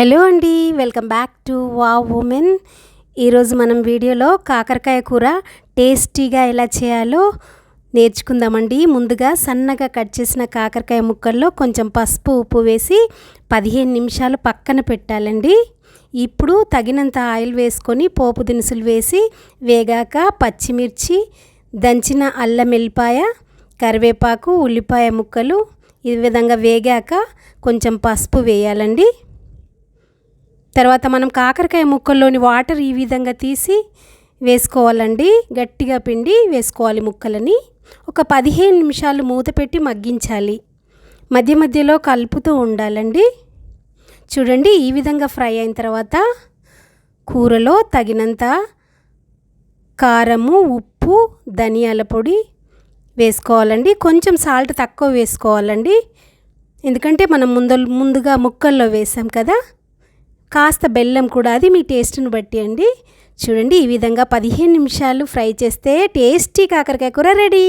Hello అండి welcome back to wow women. ఈరోజు మనం వీడియోలో కాకరకాయ కూర టేస్టీగా ఎలా చేయాలో నేర్చుకుందామండి. ముందుగా సన్నగా కట్ చేసిన కాకరకాయ ముక్కల్లో కొంచెం పసుపు ఉప్పు వేసి పదిహేను నిమిషాలు పక్కన పెట్టాలండి. ఇప్పుడు తగినంత ఆయిల్ వేసుకొని పోపు దినుసులు వేసి వేగాక పచ్చిమిర్చి దంచిన అల్లం వెల్లిపాయ కరివేపాకు ఉల్లిపాయ ముక్కలు ఈ విధంగా వేగాక కొంచెం పసుపు వేయాలండి. తర్వాత మనం కాకరకాయ ముక్కల్లోని వాటర్ ఈ విధంగా తీసి వేసుకోవాలండి. గట్టిగా పిండి వేసుకోవాలి ముక్కలని. ఒక పదిహేను నిమిషాలు మూత పెట్టి మగ్గించాలి. మధ్య మధ్యలో కలుపుతూ ఉండాలండి. చూడండి ఈ విధంగా ఫ్రై అయిన తర్వాత కూరలో తగినంత కారము ఉప్పు ధనియాల పొడి వేసుకోవాలండి. కొంచెం సాల్ట్ తక్కువ వేసుకోవాలండి. ఎందుకంటే మనం ముందు ముందుగా ముక్కల్లో వేసాం కదా కాస్త బెల్లం కూడా అది మీ టేస్ట్ని బట్టి అండి. చూడండి ఈ విధంగా పదిహేను నిమిషాలు ఫ్రై చేస్తే టేస్టీ కాకరకాయ కూర రెడీ.